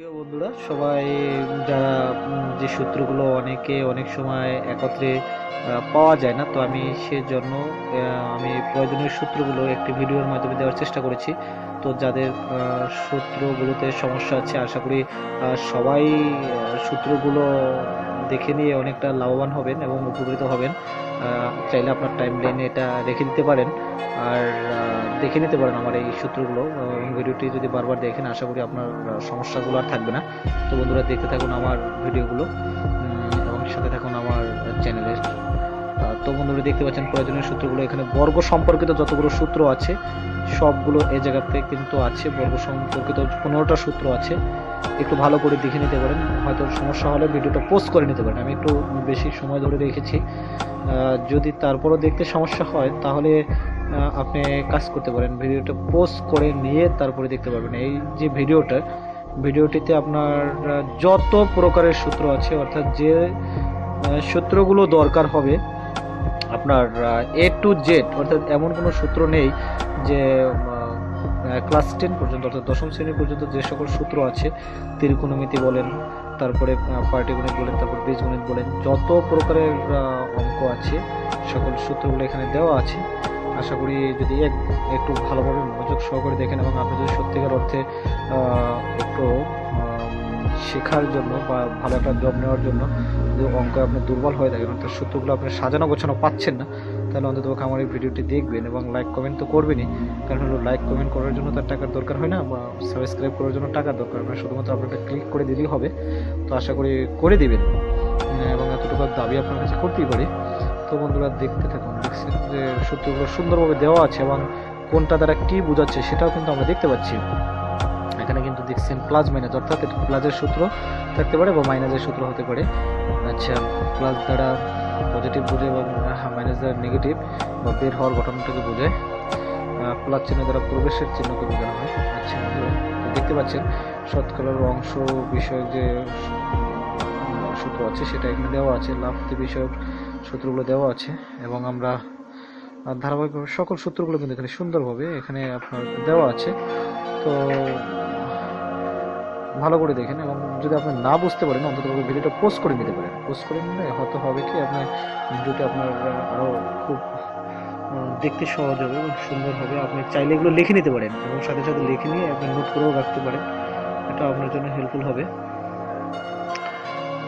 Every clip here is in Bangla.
প্রিয় বন্ধুরা, সবাই, যারা যে সূত্রগুলো অনেকে অনেক সময় একত্রে পাওয়া যায় না, তো আমি সেজন্য আমি প্রয়োজনীয় সূত্রগুলো একটি ভিডিওর মাধ্যমে দেওয়ার চেষ্টা করেছি। তো যাদের সূত্রগুলোতে সমস্যা আছে, আশা করি সবাই সূত্রগুলো দেখে নিয়ে অনেকটা লাভবান হবেন এবং উপকৃত হবেন। চাইলে আপনার টাইম লাইনে এটা রেখে দিতে পারেন। আর দেখে নিতে পারেন আমার এই সূত্রগুলো। এবং ভিডিওটি যদি বারবার দেখেন, আশা করি আপনার সমস্যাগুলো আর থাকবে না। তো বন্ধুরা, দেখতে থাকুন আমার ভিডিওগুলো এবং সাথে থাকুন আমার চ্যানেলের তো বন্ধুরা, দেখতে পাচ্ছেন প্রয়োজনীয় সূত্রগুলো। এখানে বর্গ সম্পর্কিত যতগুলো সূত্র আছে সবগুলো এই জায়গাতে কিন্তু আছে বর্গ সম্পর্কিত পনেরোটা সূত্র আছে। একটু ভালো করে দেখে নিতে পারেন, হয়তো সমস্যা হলে ভিডিওটা পোস্ট করে নিতে পারেন। আমি একটু বেশি সময় ধরে রেখেছি। যদি তারপরও দেখতে সমস্যা হয়, তাহলে আপনি কাজ করতে পারেন। ভিডিওটা পোস্ট করে নিয়ে তারপরে দেখতে পারবেন। এই যে ভিডিওটা, ভিডিওটিতে আপনার যত প্রকারের সূত্র আছে, অর্থাৎ যে সূত্রগুলো দরকার হবে আপনার এ টু জেড অর্থাৎ এমন কোনো সূত্র নেই যে ক্লাস টেন পর্যন্ত, অর্থাৎ দশম শ্রেণি পর্যন্ত যে সকল সূত্র আছে, ত্রিকোণমিতি বলেন, তারপরে পাটিগণিত বলেন, তারপর বীজগণিত বলেন, যত প্রকারের অঙ্ক আছে, সকল সূত্রগুলো এখানে দেওয়া আছে। আশা করি যদি এক, একটু ভালোভাবে মনোযোগ সহকারে দেখেন এবং আপনি যদি সত্যিকার অর্থে একটু শেখার জন্য বা ভালো একটা জব নেওয়ার জন্য যদি অঙ্ক আপনি দুর্বল হয়ে থাকেন অর্থাৎ সূত্রগুলো আপনি সাজানো গোছানো পাচ্ছেন না, তাহলে অন্তত আমার এই ভিডিওটি দেখবেন এবং লাইক কমেন্ট তো করবেনই। কারণ হলো লাইক কমেন্ট করার জন্য তার টাকার দরকার হয় না, বা সাবস্ক্রাইব করার জন্য টাকার দরকার মানে শুধুমাত্র আপনাকে ক্লিক করে দিলেই হবে। তো আশা করি করে দেবেন। এবং এতটুকু দাবি আপনার কাছে করতেই পারি। তো বন্ধুরা দেখতে থাকুন, দেখছেন যে সূত্রগুলো সুন্দরভাবে দেওয়া আছে এবং কোনটা তারা কী বোঝাচ্ছে সেটাও কিন্তু আমরা দেখতে পাচ্ছি। এখানে কিন্তু দেখছেন প্লাস মাইনাস অর্থাৎ প্লাসের সূত্র থাকতে পারে বা মাইনাসের সূত্র হতে পারে। আচ্ছা প্লাস দ্বারা পজিটিভ বোঝে এবং মাইনাস দ্বারা নেগেটিভ বা বের হওয়ার ঘটনাটাকে বোঝায় প্লাস চিহ্ন দ্বারা প্রবেশের চিহ্নকে বোঝানো হয়? আচ্ছা দেখতে পাচ্ছেন, শতকরার অংশ বিষয়ক যে সূত্র আছে, সেটা এখানে দেওয়া আছে লাফতি বিষয়ক সূত্রগুলো দেওয়া আছে, এবং আমরা ধারাবাহিকভাবে সকল সূত্রগুলো কিন্তু এখানে সুন্দরভাবে এখানে আপনার দেওয়া আছে। তো ভালো করে দেখেন এবং যদি আপনি না বুঝতে পারেন অন্তত ভিডিওটা পোস্ট করে নিতে পারেন। পোস্ট করে নিলে হয়তো হবে কি আপনার ভিডিওটা আপনার আহ, আরও খুব দেখতে সহজ হবে এবং সুন্দর হবে। আপনি চাইলে এগুলো লিখে নিতে পারেন এবং সাথে সাথে লিখে নিয়ে আপনি নোট করেও রাখতে পারেন। এটা আপনার জন্য হেল্পফুল হবে।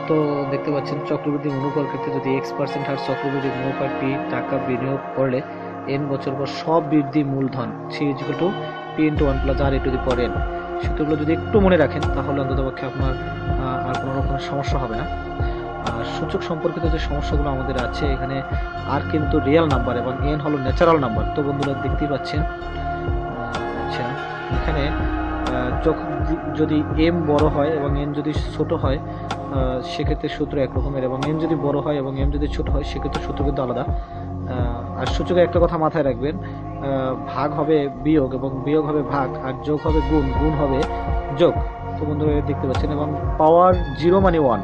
তো দেখতে পাচ্ছেন চক্রবৃদ্ধি মুনাফার ক্ষেত্রে যদি এক্স পার্সেন্ট হার চক্রবৃদ্ধি মুনাফার পি টাকা বিনিয়োগ করলে এন বছর পর সব বৃদ্ধি মূলধন C equal to P into one plus R a to the power N সূত্রগুলো যদি একটু মনে রাখেন, তাহলে অন্তত পক্ষে আপনার আর কোনো রকম সমস্যা হবে না। আর সূচক সম্পর্কিত যে সমস্যাগুলো আমাদের আছে, এখানে আর কিন্তু রিয়েল নাম্বার এবং এন হলো ন্যাচারাল নাম্বার তো বন্ধুরা দেখতেই পাচ্ছেন আচ্ছা এখানে যখন যদি- এম বড় হয় এবং এন যদি ছোট হয় সেক্ষেত্রে সূত্র একরকমের এবং এন যদি বড় হয় এবং এম যদি ছোট হয়, সেক্ষেত্রে সূত্র কিন্তু আলাদা। আর সূচকে একটা কথা মাথায় রাখবেন ভাগ হবে বিয়োগ এবং বিয়োগ হবে ভাগ আর যোগ হবে গুণ গুণ হবে যোগ। তো বন্ধুরা দেখতে পাচ্ছেন এবং পাওয়ার জিরো মানে ওয়ান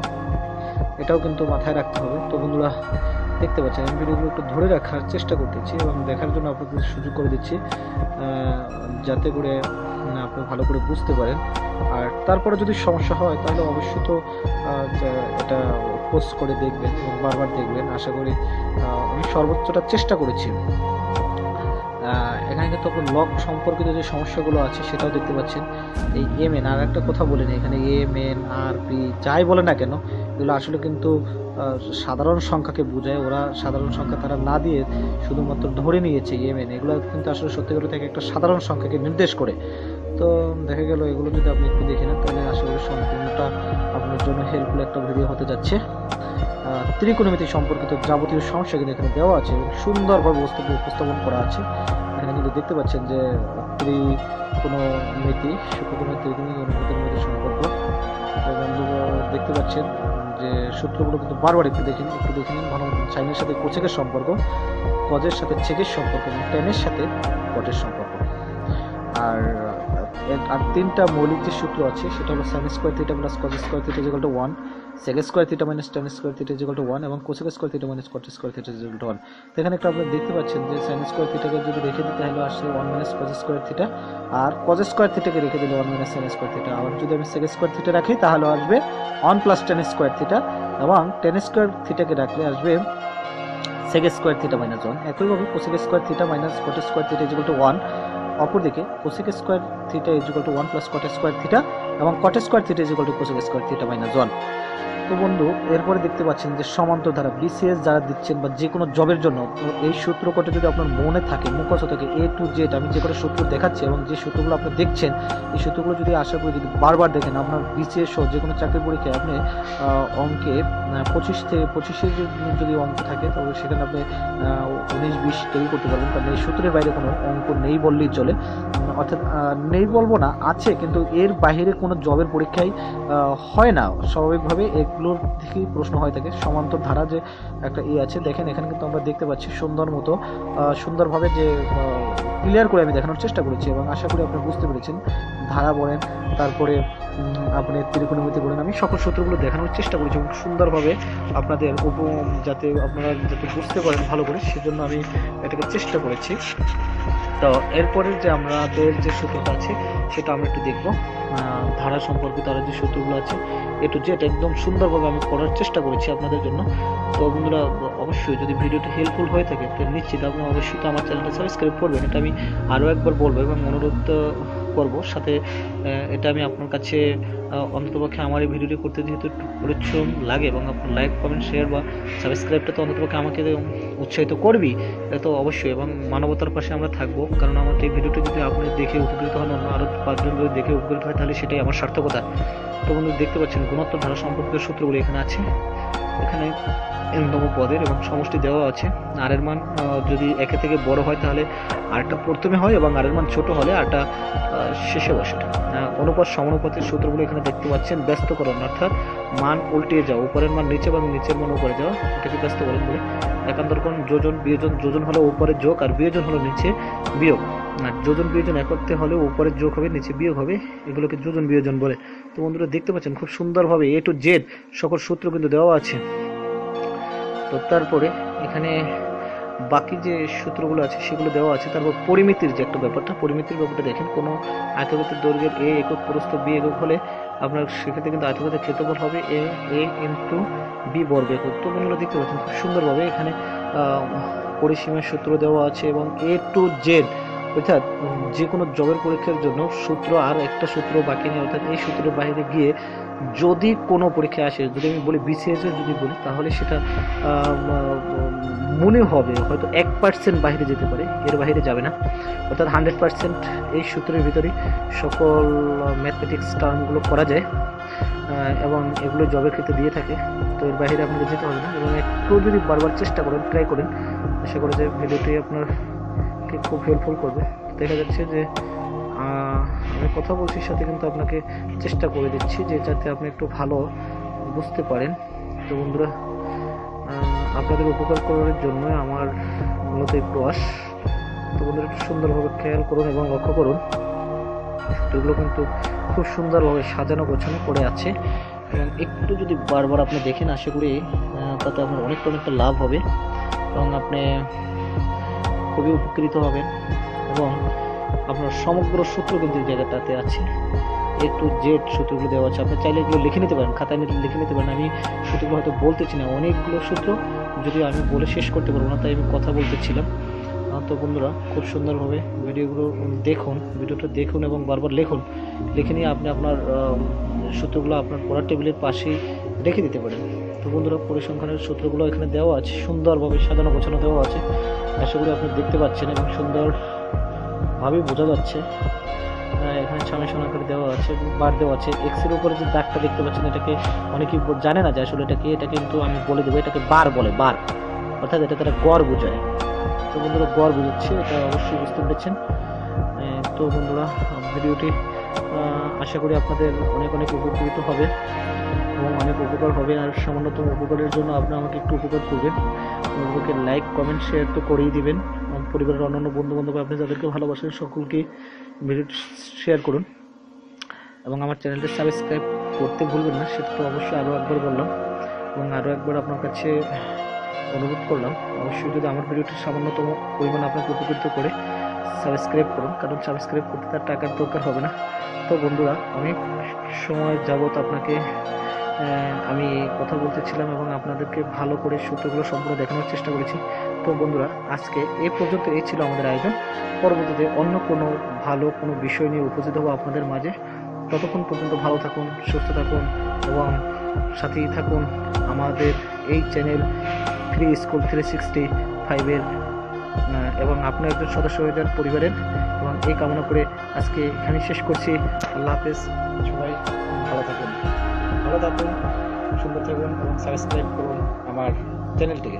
এটাও কিন্তু মাথায় রাখতে হবে। তো বন্ধুরা দেখতে পাচ্ছেন, আমি ভিডিওগুলো একটু ধরে রাখার চেষ্টা করতেছি এবং দেখার জন্য আপনাদের সুযোগ করে দিচ্ছি যাতে করে আপনি ভালো করে বুঝতে পারেন। আর তারপরে যদি সমস্যা হয়, তাহলে অবশ্যই তো এটা পোস্ট করে দেখবেন এবং বারবার দেখবেন। আশা করি আমি সর্বোচ্চটা চেষ্টা করেছি এখানে কিন্তু আপনার লক সম্পর্কিত যে সমস্যাগুলো আছে, সেটাও দেখতে পাচ্ছেন। এই এম এন আর একটা কথা বলিনি এখানে এম এন আর পি যাই বলে না কেন, এগুলো আসলে কিন্তু সাধারণ সংখ্যাকে বোঝায়। ওরা সাধারণ সংখ্যা তারা না দিয়ে শুধুমাত্র ধরে নিয়েছে এম এন এগুলো কিন্তু আসলে সত্যি করে থেকে একটা সাধারণ সংখ্যাকে নির্দেশ করে। তো, দেখা গেল, এগুলো যদি আপনি একটু দেখে নেন, তাহলে আসলে সম্পূর্ণটা আপনার জন্য হেল্পফুল একটা ভিডিও হতে যাচ্ছে। ত্রিকোণমিতি সম্পর্কিত যাবতীয় সমস্যা কিন্তু এখানে দেওয়া আছে সুন্দরভাবে বস্তুটি উপস্থাপন করা আছে। এখানে কিন্তু দেখতে পাচ্ছেন যে, ত্রিকোণমিতি শুক্রকোণ ত্রিকোণমিতি অনুপাতের মধ্যে সম্পর্ক দেখতে পাচ্ছেন যে, সূত্রগুলো কিন্তু বারবার একটু দেখে নিন একটু দেখে নিন। ভালো সাইনের সাথে কোচেকের সম্পর্ক কজের সাথে চেকের সম্পর্ক এবং টেনের সাথে কটের সম্পর্ক। আর আর তিনটা মৌলিক যে সূত্র আছে সেটা হলো sine square theta plus cos square theta equal to one sec square theta minus tan square theta equal to one এবং cosec square theta minus cot square theta equal to one এখানে একটা আপনি দেখতে পাচ্ছেন যে সাইন স্কোয়ার থিটাকে যদি রেখে দিতে তাহলে আসছে one minus cos square theta আর কজ স্কোয়ার থিটাকে রেখে দিলে one minus sine square theta আর যদি আমি সেকেন্ড স্কোয়ার থিটা রাখি তাহলে আসবে one plus tan square theta এবং টেন স্কোয়ার থিটাকে রাখলে আসবে sec square theta minus one একইভাবে cosec square theta minus cot square theta equal to one অপরদিকে cosec square theta equal to one plus cot square theta এবং cot square theta equal to cosec square theta minus one তো বন্ধু, এরপরে দেখতে পাচ্ছেন যে সমান্তর ধারা বিসিএস যারা দিচ্ছেন বা যে কোনো জবের জন্য, তো এই সূত্র কটা যদি আপনার মনে থাকে, মুখস্থ থাকে এ টু জেড আমি যে কটা সূত্র দেখাচ্ছি এবং যে সূত্রগুলো আপনি দেখছেন, এই সূত্রগুলো যদি আশা করি যদি বারবার দেখেন, আপনার বিসিএস সহ যে কোনো চাকরি পরীক্ষায় আপনি অঙ্কে পঁচিশ থেকে পঁচিশের যদি অঙ্ক থাকে তবে সেখানে আপনি উনিশ, বিশ তৈরি করতে পারবেন। কারণ এই সূত্রের বাইরে কোনো অঙ্ক নেই বললেই চলে। অর্থাৎ নেই বলব না, আছে, কিন্তু এর বাইরে কোনো জবের পরীক্ষায় হয় না। স্বাভাবিকভাবে এগুলোর থেকেই প্রশ্ন হয়ে থাকে, সমান্তর ধারা যে একটা ই আছে, দেখেন এখানে কিন্তু আমরা দেখতে পাচ্ছি সুন্দর মতো সুন্দরভাবে যে ক্লিয়ার করে আমি দেখানোর চেষ্টা করেছি এবং আশা করি আপনি বুঝতে পেরেছেন। ধারা বলেন, তারপরে আপনি ত্রিকোণমিতি বলেন, আমি সকল সূত্রগুলো দেখানোর চেষ্টা করেছি এবং সুন্দরভাবে আপনাদের উপ, যাতে আপনারা যাতে বুঝতে পারেন ভালো করে, সেজন্য আমি এটাকে চেষ্টা করেছি। তো এরপরে যে আমাদের যে সূত্রটা আছে, সেটা আমরা একটু দেখব। ধারা সম্পর্কে তারা যে সূত্রগুলো আছে একটু যেটা একদম সুন্দরভাবে আমি করার চেষ্টা করেছি আপনাদের জন্য। তো বন্ধুরা, অবশ্যই যদি ভিডিওটি হেল্পফুল হয়ে থাকে তো নিশ্চিত আপনি অবশ্যই আমার চ্যানেলটা সাবস্ক্রাইব করবেন। এটা আমি আরও একবার বলব এবং অনুরোধ করব। সাথে এটা আমি আপনার কাছে অন্ততপক্ষে আমার এই ভিডিওটি করতে যেহেতু পরিশ্রম লাগে এবং আপনার লাইক, কমেন্ট শেয়ার বা সাবস্ক্রাইবটা তো অন্ততপক্ষে আমাকে উৎসাহিত করবি এটা তো অবশ্যই। এবং মানবতার পাশে আমরা থাকব, কারণ আমার এই ভিডিওটি যদি আপনি দেখে উপকৃত হন, অন্য আরও পাঁচজন যদি দেখে উপকৃত হয়, তাহলে সেটাই আমার সার্থকতা। তো বন্ধু, দেখতে পাচ্ছেন গুণোত্তর ধারা সম্পর্কিত সূত্রগুলো এখানে আছে। এখানে এনতম পদের এবং সমষ্টি দেওয়া আছে। আর এর মান যদি একে থেকে বড় হয় তাহলে আরটা প্রথমে হয় এবং আর এর মান ছোট হলে আরটা শেষে বসে। অনুপাত, সমানুপাতের সূত্রগুলো এখানে দেখতে পাচ্ছেন, ব্যস্তকরণ, অর্থাৎ মান উল্টিয়ে যাওয়া, উপরের মান নিচে এবং নিচের মান উপরে যাওয়া, এটাকে ব্যস্তকরণ বলে। একান্তরকরণ যোজন, বিয়োজন, যোজন হলো উপরে যোগ আর বিয়োজন হলো নিচে বিয়োগ। আর যোজন, বিয়োজন একত্রে হলে উপরে যোগ হবে, নিচে বিয়োগ হবে, এগুলোকে যোজন, বিয়োজন বলে। তো বন্ধুরা দেখতে পাচ্ছেন, খুব সুন্দরভাবে এ টু জেড সকল সূত্র কিন্তু দেওয়া আছে। তো তারপরে এখানে বাকি যে সূত্রগুলো আছে, সেগুলো দেওয়া আছে। তারপর পরিমিতির যে একটা ব্যাপারটা, পরিমিতির ব্যাপারটা দেখেন, কোনো আয়তক্ষেত্রের দৈর্ঘ্যের এ একক প্রস্থ বি একক হলে আপনার সেক্ষেত্রে কিন্তু আয়তক্ষেত্রের ক্ষেত্রফল হবে এ এ ইন্টু বি বর্গ একক। তো বন্ধুরা দেখতে পাচ্ছেন, খুব সুন্দরভাবে এখানে পরিসীমার সূত্র দেওয়া আছে এবং এ টু জেড অর্থাৎ যে কোনো জবের পরীক্ষার জন্য সূত্র আর একটা সূত্র বাকি নেই, অর্থাৎ এই সূত্রের বাইরে গিয়ে যদি কোনো পরীক্ষায় আসে, যদি আমি বলি বিসিএস এর যদি বলি, তাহলে সেটা মনে হবে, হয়তো এক পার্সেন্ট বাইরে যেতে পারে, এর বাইরে যাবে না। অর্থাৎ হান্ড্রেড পার্সেন্ট এই সূত্রের ভিতরেই সকল ম্যাথমেটিক্স টার্মগুলো করা যায় এবং এগুলো জবের ক্ষেত্রে দিয়ে থাকে। তো এর বাইরে আপনাকে যেতে হবে না, এবং একটু যদি বারবার চেষ্টা করেন ট্রাই করেন, আশা করি যে ভিডিওটি আপনার কে খুব হেল্পফুল করবে। দেখা যাচ্ছে যে আমি কথা বলছি সাথে কিন্তু আপনাকে চেষ্টা করে দিচ্ছি যে যাতে আপনি একটু ভালো বুঝতে পারেন। তো বন্ধুরা আপনাদের উপকার করার জন্য আমার মূলত এই প্রয়াস। তো বন্ধুরা, একটু সুন্দরভাবে খেয়াল করুন এবং লক্ষ্য করুন। এগুলো কিন্তু খুব সুন্দরভাবে সাজানো গোছানো করে আছে। এবং একটু যদি বারবার আপনি দেখেন, আশা করি তাতে আপনার অনেকটা অনেকটা লাভ হবে। এবং আপনি খুবই উপকৃত হবেন এবং আপনার সমগ্র সূত্র কিন্তু জায়গাটাতে আছে। এ টু জেড সূত্রগুলো দেওয়া আছে। আপনি চাইলে এগুলো লিখে নিতে পারেন, খাতায় নিয়ে লিখে নিতে পারেন। আমি সূত্রগুলো হয়তো বলতেছি না, অনেকগুলো সূত্র যদি আমি বলে শেষ করতে পারব না, তাই আমি কথা বলতেছিলাম। তো বন্ধুরা, খুব সুন্দরভাবে ভিডিওগুলো দেখুন, ভিডিওটা দেখুন এবং বারবার লিখুন। লিখে নিয়ে আপনি আপনার সূত্রগুলো আপনার পড়ার টেবিলের পাশেই রেখে দিতে পারেন। তো বন্ধুরা, পরিসংখ্যানের সূত্রগুলো এখানে দেওয়া আছে, সুন্দরভাবে সাজানো গোছানো দেওয়া আছে। আশা করি আপনি দেখতে পাচ্ছেন এবং সুন্দরভাবে বোঝা যাচ্ছে। এখানে সামেশন আকারে দেওয়া আছে বার দেওয়া আছে। এক্সের উপরে যে দাগটা দেখতে পাচ্ছেন, এটাকে অনেকেই জানে না যে আসলে এটাকে এটা কিন্তু আমি বলে দেবো, এটাকে বার বলে, বার। অর্থাৎ এটা তারা গড় বোঝায়। তো বন্ধুরা, গড় বুঝাচ্ছে, এটা অবশ্যই বুঝতে পেরেছেন। তো বন্ধুরা, ভিডিওটি আশা করি আপনাদের অনেক অনেক উপকৃত হবে। এবং অনেক উপকার হবে। আর সামান্যতম উপকারের জন্য আপনি আমাকে একটু উপকার করবেন। আমাকে লাইক কমেন্ট শেয়ার তো করেই দিবেন। পরিবারের অন্যান্য বন্ধু বান্ধব আপনি যাদেরকে ভালোবাসেন সকলকে ভিডিও শেয়ার করুন। এবং আমার চ্যানেলটি সাবস্ক্রাইব করতে ভুলবেন না, সেটা তো অবশ্যই আরও একবার বললাম। এবং আরও একবার আপনার কাছে অনুরোধ করলাম, অবশ্যই যদি আমার ভিডিওটি সামান্যতম পরিমাণ আপনাকে উপকৃত করে সাবস্ক্রাইব করুন। কারণ সাবস্ক্রাইব করতে তার টাকার দরকার হবে না। তো বন্ধুরা, অনেক সময় যাবত আপনাকে আমি কথা বলতেছিলাম এবং আপনাদেরকে ভালো করে সূত্রগুলো সম্পূর্ণ দেখানোর চেষ্টা করেছি। তো বন্ধুরা, আজকে এ পর্যন্ত এই ছিল আমাদের আয়োজন। পরবর্তীতে অন্য কোনো ভালো কোনো বিষয় নিয়ে উপস্থিত হব আপনাদের মাঝে। ততক্ষণ পর্যন্ত ভালো থাকুন, সুস্থ থাকুন এবং সাথেই থাকুন আমাদের এই channel free school three sixty ফাইভের এবং আপনার একজন সদস্য হয়ে যান পরিবারের। এবং এই কামনা করে আজকে এখানে শেষ করছি। আল্লাহ হাফেজ। সবাই ভালো থাকুন। ভালো থাকুন সুন্দর থাকুন এবং সাবস্ক্রাইব করুন আমার চ্যানেলটিকে